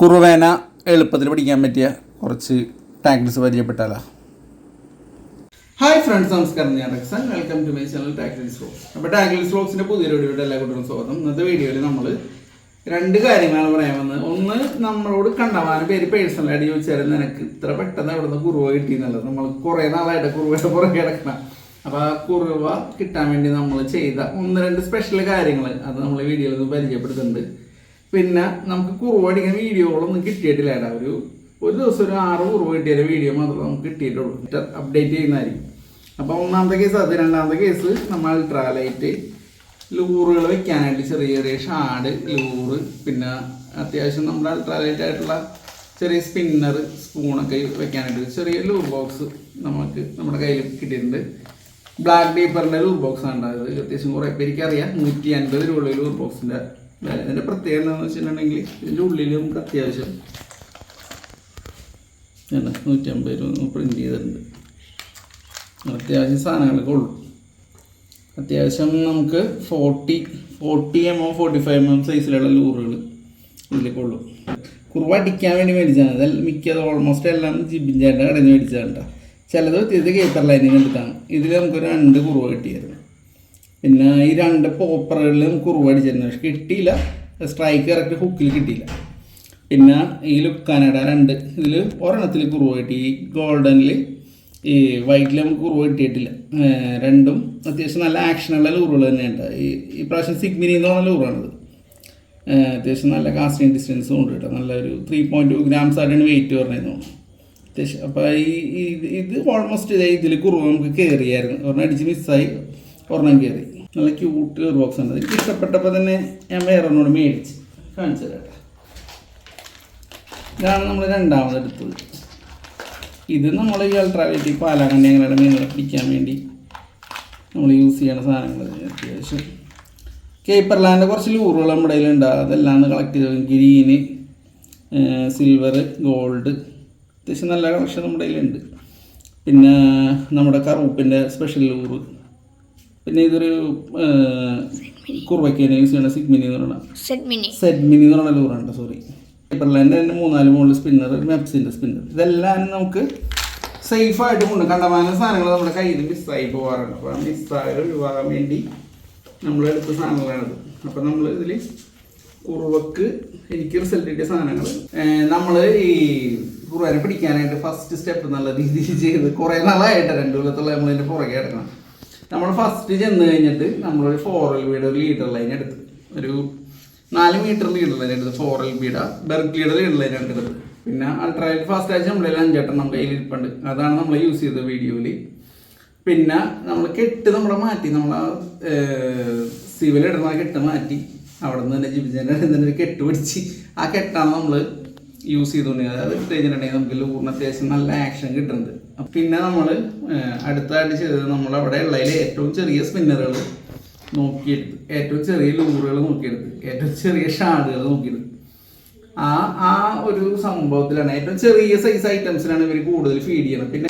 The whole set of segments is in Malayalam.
കുറുവേന എളുപ്പത്തിൽ പഠിക്കാൻ പറ്റിയ കുറച്ച് ടാക്ടിക്സ് പരിചയപ്പെട്ടാലോ. ഹായ് ഫ്രണ്ട്സ് നമസ്കാരം. ഞാൻ റക്സൻ. Welcome to my channel tactics blogs അപ്പോൾ ടാക്ടിക്സ് ബ്ലോഗ്സിന്റെ പുതിയൊരു വീഡിയോയുടെ എല്ലാ കൂട്ടരും സ്വാഗതം. ഇന്നത്തെ വീഡിയോയിൽ നമ്മൾ രണ്ട് കാര്യങ്ങളാണ് പറയാൻ വന്നത്. ഒന്ന് നമ്മളോട് കണ്ടമാനം പേര് പേഴ്സണലായിട്ട് ചോദിച്ചാൽ നിനക്ക് ഇത്ര പെട്ടെന്ന് എവിടെ നിന്ന് കുറുവ കിട്ടി എന്നുള്ളത് നമ്മൾ കുറേ നാളായിട്ട് കുറുവയുടെ പുറകെ കിടക്കണം. അപ്പോൾ ആ കുറുവ കിട്ടാൻ വേണ്ടി നമ്മൾ ചെയ്ത ഒന്ന് രണ്ട് സ്പെഷ്യൽ കാര്യങ്ങൾ അത് നമ്മൾ വീഡിയോയിൽ നിന്ന് പരിചയപ്പെടുത്തുന്നുണ്ട്. പിന്നെ നമുക്ക് കുറവായിട്ട് വീഡിയോകളൊന്നും കിട്ടിയിട്ടില്ല ഒരു ഒരു ദിവസം ഒരു ആറ് കുറവ് കിട്ടിയ വീഡിയോ മാത്രമേ നമുക്ക് കിട്ടിയിട്ടുള്ളൂ. അപ്ഡേറ്റ് ചെയ്യുന്നതായിരിക്കും. അപ്പോൾ ഒന്നാമത്തെ കേസ് അത് രണ്ടാമത്തെ കേസ് നമ്മൾ അൾട്രാലൈറ്റ് ലൂറുകൾ വെക്കാനായിട്ട് ചെറിയ ചെറിയ ഷാഡ് ലൂറ് പിന്നെ അത്യാവശ്യം നമ്മുടെ അൾട്രാലൈറ്റ് ആയിട്ടുള്ള ചെറിയ സ്പിന്നർ സ്പൂണൊക്കെ വെക്കാനായിട്ട് ചെറിയ ലൂർ ബോക്സ് നമുക്ക് നമ്മുടെ കയ്യിൽ കിട്ടിയിട്ടുണ്ട്. ബ്ലാക്ക് പേപ്പറിന്റെ ലൂർ ബോക്സ് ആണ് ഉണ്ടായത് അത്യാവശ്യം കുറേ പേർക്ക് അറിയാം നൂറ്റി അൻപത് രൂപയുള്ള ലൂർ ബോക്സിന്റെ ഇതിന്റെ പ്രത്യേകത എന്താണെന്ന് വെച്ചിട്ടുണ്ടെങ്കിൽ ഇതിന്റെ ഉള്ളിൽ നമുക്ക് അത്യാവശ്യം വേണ്ട നൂറ്റമ്പത് രൂപ പ്രിന്റ് ചെയ്തിട്ടുണ്ട്. അത്യാവശ്യം സാധനങ്ങളൊക്കെ ഉള്ളു. അത്യാവശ്യം നമുക്ക് forty forty M M forty five M M സൈസിലുള്ള ലൂറുകൾ ഇതിലേക്ക് ഉള്ളു. കുറുവ അടിക്കാൻ വേണ്ടി മേടിച്ചാണ് ഇത് മിക്കത് ഓൾമോസ്റ്റ് എല്ലാം ജിബിൻ ചേട്ടന്റെ കടയിൽ നിന്ന് മേടിച്ചതാണ് കേട്ടോ. ചിലത് വ്യത്യസ്ത കേപ്പർ ലൈനിങ് എടുത്താണ് ഇതിൽ നമുക്കൊരു രണ്ട് കുറുവ കിട്ടിയായിരുന്നു. പിന്നെ ഈ രണ്ട് പോപ്പറുകളിൽ നമുക്ക് കുറുവ അടിച്ചിരുന്നു. പക്ഷെ കിട്ടിയില്ല. സ്ട്രൈക്ക് കറക്റ്റ് ഹുക്കിൽ കിട്ടിയില്ല. പിന്നെ ഈ ലുക്കാനട രണ്ട്. ഇതിൽ ഒരെണ്ണത്തിൽ കുറുവ കിട്ടി. ഈ ഗോൾഡനിൽ ഈ വൈറ്റിൽ നമുക്ക് കുറുവ കിട്ടിയിട്ടില്ല. രണ്ടും അത്യാവശ്യം നല്ല ആക്ഷനുള്ള ലൂറുകൾ തന്നെയുണ്ട്. ഈ ഈ പ്രാവശ്യം സിഗ്മിനി എന്ന് പറഞ്ഞ ലൂറാണിത് അത്യാവശ്യം നല്ല കാസ്റ്റിംഗ് ഡിസ്റ്റൻസും ഉണ്ട് കേട്ടോ. നല്ലൊരു ത്രീ പോയിന്റ് ടു ഗ്രാംസ് ആയിട്ടാണ് വെയിറ്റ് പറഞ്ഞത് അത്യാവശ്യം അപ്പോൾ ഈ ഇത് ഓൾമോസ്റ്റ് ഇതേ ഇതിൽ കുറുവ നമുക്ക് കയറിയായിരുന്നു ഒരെണ്ണം അടിച്ച് മിസ്സായി ഒരെണ്ണം കയറി നല്ല ക്യൂട്ട് ഒരു ബോക്സ് ഉണ്ട്. എനിക്ക് ഇഷ്ടപ്പെട്ടപ്പോൾ തന്നെ ഞാൻ വേറെ ഒന്നോട് മേടിച്ച് കാണിച്ചു തരാം ഇതാണ് നമ്മൾ രണ്ടാമത് എടുത്തത്. ഇത് നമ്മൾ ഈ അൾട്രാവേറ്റി പാലാകണ്ടി അങ്ങനെയുള്ള മീനുകളെ പിടിക്കാൻ വേണ്ടി നമ്മൾ യൂസ് ചെയ്യണ സാധനങ്ങൾ അത്യാവശ്യം. കേപ്പർലാന്റെ കുറച്ച് ലൂറുകൾ നമ്മുടെ കയ്യിലുണ്ട്. അതെല്ലാം കളക്ട് ചെയ്ത് ഗ്രീന് സിൽവർ ഗോൾഡ് അത്യാവശ്യം നല്ല കളക്ഷൻ നമ്മുടെ കയ്യിലുണ്ട്. പിന്നെ നമ്മുടെ കറൂപ്പിന്റെ സ്പെഷ്യൽ ലൂറ് പിന്നെ ഇതൊരു കുറുവയ്ക്കേനെ യൂസ് ചെയ്യണ സിഗ്മിനി എന്ന് പറയുന്ന സെഡ്മിനി സെഡ്മിനി എന്ന് പറയുന്ന ലൂറുണ്ട് സോറി പേപ്പർലാൻഡ് തന്നെ മൂന്നാൽ മുകളിൽ സ്പിന്നർ മെപ്സിന്റെ സ്പിന്നർ ഇതെല്ലാം നമുക്ക് സേഫായിട്ട് കൊണ്ട് കണ്ടമാനം സാധനങ്ങൾ നമ്മുടെ കയ്യിൽ മിസ്സായി പോകാറുണ്ട് അപ്പോൾ മിസ്സായ ഒഴിവാകാൻ വേണ്ടി നമ്മൾ എടുത്ത സാധനങ്ങളാണിത്. അപ്പം നമ്മൾ ഇതിൽ കുറുവക്ക് എനിക്ക് റിസൾട്ട് കിട്ടിയ സാധനങ്ങൾ നമ്മൾ ഈ കുറുവനെ പിടിക്കാനായിട്ട് ഫസ്റ്റ് സ്റ്റെപ്പ് നല്ല രീതിയിൽ ചെയ്ത് കുറേ നാളായിട്ട് രണ്ട് കൊല്ലത്തുള്ള നമ്മളതിന്റെ പുറകെ കിടക്കണം. നമ്മൾ ഫസ്റ്റ് ചെന്ന് കഴിഞ്ഞിട്ട് നമ്മളൊരു ഫോർ എൽ ബിയുടെ ഒരു ലീഡർ ലൈൻ എടുത്ത് ഒരു നാല് മീറ്റർ ലീഡർ ലൈൻ എടുത്ത് ഫോർ എൽ ബിയുടെ ബെർഗ് ലീഡർ ലീഡർ ലൈൻ എടുത്തത് പിന്നെ അൾട്രാലൈറ്റ് ഫാസ്റ്റ് ആഴ്ച നമ്മുടെ അഞ്ചെട്ടം നമ്മുടെ കയ്യിൽ ഇരിപ്പുണ്ട്. അതാണ് നമ്മൾ യൂസ് ചെയ്തത് വീഡിയോയിൽ പിന്നെ നമ്മൾ കെട്ട് നമ്മളെ മാറ്റി നമ്മൾ സിവിൽ ഇടുന്ന കെട്ട് മാറ്റി. അവിടെ നിന്ന് തന്നെ ജിബിജന്റെ ഒരു കെട്ട് പിടിച്ച് ആ കെട്ടാണ് നമ്മൾ യൂസ് ചെയ്തുകൊണ്ടിരിക്കുന്നത് അത് ഇട്ട് കഴിഞ്ഞിട്ടുണ്ടെങ്കിൽ നമുക്ക് ലൂറിന് അത്യാവശ്യം നല്ല ആക്ഷൻ കിട്ടുന്നുണ്ട്. പിന്നെ നമ്മൾ അടുത്തായിട്ട് ചെയ്തത് നമ്മൾ അവിടെ ഉള്ളതിൽ ഏറ്റവും ചെറിയ സ്പിന്നറുകൾ നോക്കിയെടുത്ത് ഏറ്റവും ചെറിയ ലൂറുകൾ നോക്കിയെടുത്ത് ഏറ്റവും ചെറിയ ഷാഡുകൾ നോക്കിയെടുത്ത്. ആ ആ ഒരു സംഭവത്തിലാണ് ഏറ്റവും ചെറിയ സൈസ് ഐറ്റംസിലാണ് ഇവർ കൂടുതൽ ഫീഡ് ചെയ്യണം പിന്നെ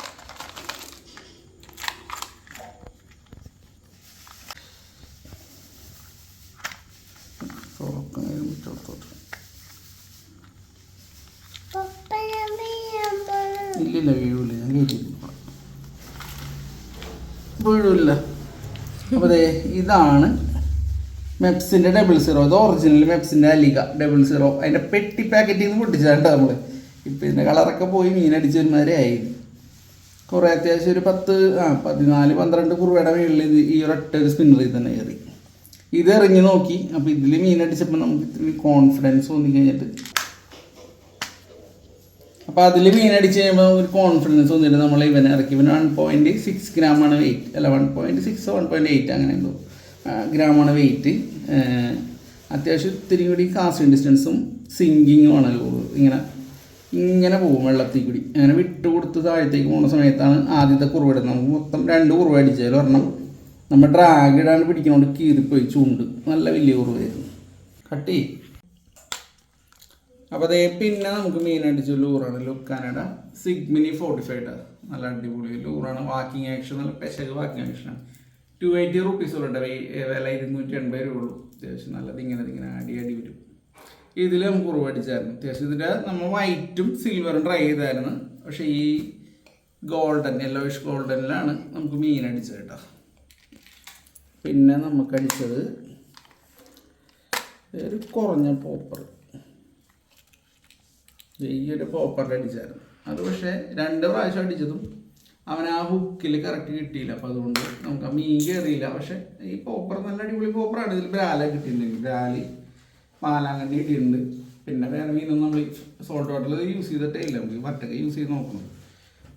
ഇല്ലില്ല വീഴൂല ഞാൻ കയറ്റിയില്ല വീഴില്ല അപ്പോൾ അതെ ഇതാണ് മെപ്സിന്റെ ഡബിൾ സീറോ ഇത് ഒറിജിനൽ മെപ്സിന്റെ അലിക ഡബിൾ സീറോ അതിന്റെ പെട്ടി പാക്കറ്റിൽ നിന്ന് പൊട്ടിച്ചാട്ടോ നമ്മൾ ഇപ്പം ഇതിന്റെ കളറൊക്കെ പോയി മീനടിച്ച് വരുന്നവരെ ആയി. കുറേ അത്യാവശ്യം ഒരു പത്ത് ആ പതിനാല് പന്ത്രണ്ട് കുറുവയുടെ മേളിൽ ഇത് ഈ ഒരൊറ്റ ഒരു സ്പിന്നറിൽ തന്നെ കയറി. ഇത് ഇറങ്ങി നോക്കി. അപ്പോൾ ഇതിൽ മീനടിച്ചപ്പോൾ നമുക്ക് ഇത്തിരി കോൺഫിഡൻസ് തോന്നി കഴിഞ്ഞിട്ട്. അപ്പോൾ അതിൽ മീൻ അടിച്ച് കഴിയുമ്പോൾ ഒരു കോൺഫിഡൻസ് ഒന്നുമില്ല നമ്മൾ ഇവനെ ഇറക്കി. ഇവന് വൺ പോയിന്റ് സിക്സ് ഗ്രാമാണ് വെയിറ്റ് അല്ല one point six one point eight അങ്ങനെ എന്തോ ഗ്രാമാണ് വെയിറ്റ് അത്യാവശ്യം ഇത്തിരി കൂടി കാസ്റ്റിംഗ് ഡിസ്റ്റൻസും സിങ്കിങ്ങുമാണ് ഇങ്ങനെ ഇങ്ങനെ പോകും വെള്ളത്തിൽ കൂടി. അങ്ങനെ വിട്ടുകൊടുത്ത് താഴത്തേക്ക് പോകുന്ന സമയത്താണ് ആദ്യത്തെ കുറുവ നമുക്ക് മൊത്തം രണ്ട് കുറുവ അടിച്ചാലും ഒരെണ്ണം നമ്മൾ ഡ്രാഗ് ഇടാണ്ട് പിടിക്കുന്നതുകൊണ്ട് കീറിപ്പോയി ചൂണ്ട്. നല്ല വലിയ കുറുവായിരുന്നു കട്ടി അപ്പോൾ അതേ പിന്നെ നമുക്ക് മെയിൻ അടിച്ച ലൂറാണ് ലുക്കാനഡ സിഗ്മിനി ഫോർട്ടിഫൈഡ് നല്ല അടിപൊളി ലൂറാണ് വാക്കിംഗ് ആക്ഷൻ നല്ല പെശക് വാക്കിംഗ് ആക്ഷനാണ് ടു എയ്റ്റി റുപ്പീസ് ഉണ്ട് വില ഇരുന്നൂറ്റി എൺപത് രൂപ ഉള്ളൂ. അത്യാവശ്യം നല്ലത് ഇങ്ങനെ ഇങ്ങനെ അടി അടി വരും. ഇതിൽ നമുക്ക് ഉറവടിച്ചായിരുന്നു അത്യാവശ്യം ഇതിന്റെ നമ്മൾ വൈറ്റും സിൽവറും ട്രൈ ചെയ്തായിരുന്നു. പക്ഷേ ഈ ഗോൾഡൻ യെല്ലോയിഷ് ഗോൾഡനിലാണ് നമുക്ക് മീൻ അടിച്ചത് കേട്ടോ പിന്നെ നമുക്ക് അടിച്ചത് ഒരു കുറഞ്ഞ പോപ്പർ ഈ ഒരു പോപ്പറിൽ അടിച്ചായിരുന്നു. അത് പക്ഷേ രണ്ട് പ്രാവശ്യം അടിച്ചതും അവൻ ആ ഹുക്കിൽ കറക്റ്റ് കിട്ടിയില്ല. അപ്പം അതുകൊണ്ട് നമുക്ക് ആ മീൻ കയറിയില്ല പക്ഷേ ഈ പോപ്പർ നല്ല അടിപൊളി പോപ്പറാണ് ഇതിൽ ബ്രാല കിട്ടിയിട്ടുണ്ട്. ബ്രാലി മാലാങ്കണ്ടി കിട്ടിയിട്ടുണ്ട്. പിന്നെ വേറെ മീനൊന്നും നമ്മൾ സോൾട്ട് വാട്ടറിൽ യൂസ് ചെയ്തിട്ടേ ഇല്ല. നമുക്ക് വറ്റൊക്കെ യൂസ് ചെയ്ത് നോക്കണം.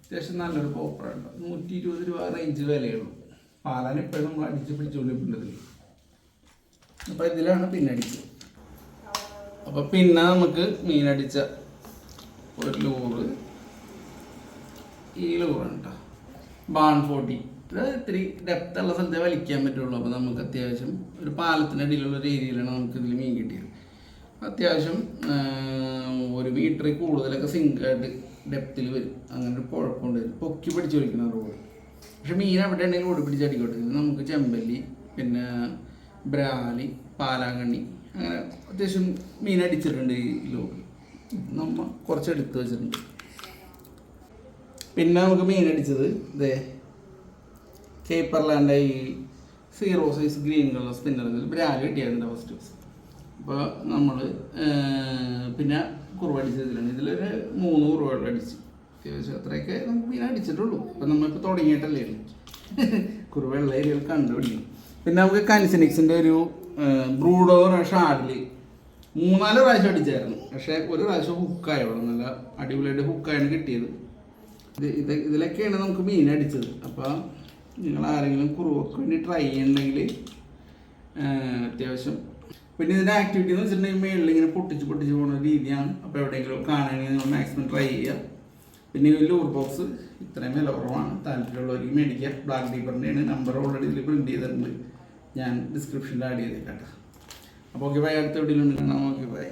അത്യാവശ്യം നല്ലൊരു പോപ്പറാണ് നൂറ്റി ഇരുപത് രൂപ റേഞ്ച് വിലയുള്ളൂ. പാലാൻ ഇപ്പോഴും നമ്മൾ അടിച്ച് പിടിച്ചുകൊണ്ടിരിക്കുന്നത് ഇതിൽ അപ്പോൾ ഇതിലാണ് പിന്നെ അടിച്ചത്. അപ്പോൾ പിന്നെ നമുക്ക് മീനടിച്ച ഒരു നൂറ്. ഈ ലൂറാണ് കേട്ടോ ബാൺ ഫോർട്ടി. ഇത് ഇത്തിരി ഡെപ്ത് ഉള്ള സ്ഥലത്തേ വലിക്കാൻ പറ്റുള്ളൂ. അപ്പോൾ നമുക്ക് അത്യാവശ്യം ഒരു പാലത്തിന്റെ അടിയിലുള്ള ഒരു ഏരിയയിലാണ് നമുക്ക് ഇതിൽ മീൻ കിട്ടിയത്. അത്യാവശ്യം ഒരു മീറ്ററിൽ കൂടുതലൊക്കെ സിങ്കായിട്ട് ഡെപ്തിൽ വരും. അങ്ങനെ ഒരു കുഴപ്പമുണ്ട്. വരും പൊക്കി പിടിച്ച് വലിക്കുന്ന റോഡ് പക്ഷെ മീൻ അവിടെ ഉണ്ടെങ്കിൽ ഓടി പിടിച്ച് അടിക്കോട്ടെ ഇത് നമുക്ക് ചെമ്പല്ലി പിന്നെ ബ്രാലി പാലാങ്കണ്ണി അങ്ങനെ അത്യാവശ്യം മീൻ അടിച്ചിട്ടുണ്ട് ഈ ലോഡ്. നമ്മ കുറച്ച് എടുത്ത് വെച്ചിട്ടുണ്ട്. പിന്നെ നമുക്ക് മീൻ അടിച്ചത് ഇതേ കേപ്പർലാന്റെ ഈ സീറോ സൈസ് ഗ്രീൻ കളർ സ്പിന്നറിൽ ബ്രാൽ കിട്ടിയായിരുന്നു ഫസ്റ്റ് അപ്പോൾ നമ്മൾ പിന്നെ കുറവ് അടിച്ചതിലാണ് ഇതിലൊരു മൂന്ന് കുറവ് അടിച്ചു. അത്യാവശ്യം അത്രയൊക്കെ നമുക്ക് മീൻ അടിച്ചിട്ടുള്ളൂ. അപ്പം നമ്മളിപ്പോൾ തുടങ്ങിയിട്ടല്ലേ? കുറവുള്ള ഏരിയകൾ കണ്ടുപിടിക്കും. പിന്നെ നമുക്ക് കൻസിനിക്സിന്റെ ഒരു ബ്രൂഡോ ഷാഡിൽ മൂന്നാൽ പ്രാവശ്യം അടിച്ചായിരുന്നു. പക്ഷേ ഒരു പ്രാവശ്യം ഹുക്കായോളൂ നല്ല അടിപൊളിയായിട്ട് ഹുക്കായാണ് കിട്ടിയത്. ഇത് ഇത് ഇതിലൊക്കെയാണ് നമുക്ക് മീൻ അടിച്ചത്. അപ്പോൾ നിങ്ങൾ ആരെങ്കിലും കുറുവൊക്കെ വേണ്ടി ട്രൈ ചെയ്യണമെങ്കിൽ അത്യാവശ്യം. പിന്നെ ഇതിന്റെ ആക്ടിവിറ്റി എന്ന് വെച്ചിട്ടുണ്ടെങ്കിൽ മേളിൽ ഇങ്ങനെ പൊട്ടിച്ച് പൊട്ടിച്ച് പോകുന്ന രീതിയാണ്. അപ്പോൾ എവിടെയെങ്കിലും കാണുകയാണെങ്കിൽ നിങ്ങൾ മാക്സിമം ട്രൈ ചെയ്യുക. പിന്നെ ഈ ലൂർ ബോക്സ് ഇത്രയും വില കുറവാണ്. താല്പര്യമുള്ളവർക്ക് മേടിക്കുക ബ്ലാക്ക് ഡീപ്പറിന്റെയാണ് നമ്പർ ഓൾറെഡി ഇതിൽ പ്രിന്റ് ചെയ്തിട്ടുണ്ട്. ഞാൻ ഡിസ്ക്രിപ്ഷനിൽ ആഡ് ചെയ്തേക്കാം കേട്ടോ. അപ്പോൾ ഓക്കെ ബൈ അടുത്ത വീട്ടിലുണ്ട് കാണാം. Okay bye